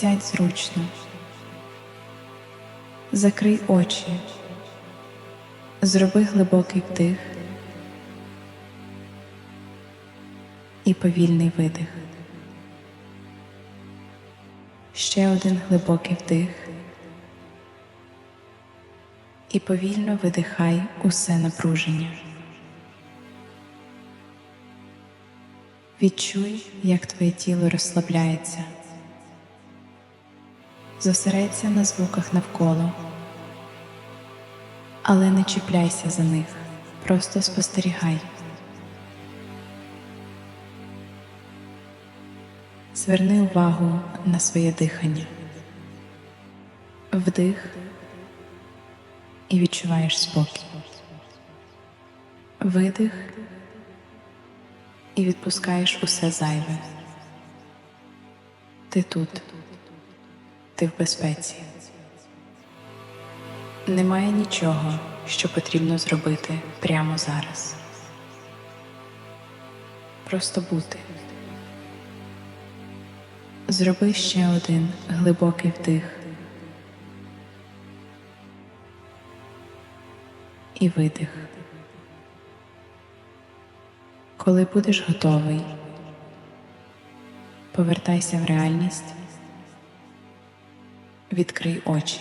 Сядь зручно. Закрий очі. Зроби глибокий вдих і повільний видих. Ще один глибокий вдих. І повільно видихай усе напруження. Відчуй, як твоє тіло розслабляється. Зосередься на звуках навколо, але не чіпляйся за них, просто спостерігай. Зверни увагу на своє дихання. Вдих і відчуваєш спокій. Видих і відпускаєш усе зайве. Ти тут, ти в безпеці. Немає нічого, що потрібно зробити прямо зараз. Просто бути. Зроби ще один глибокий вдих і видих. Коли будеш готовий, повертайся в реальність, відкрий очі.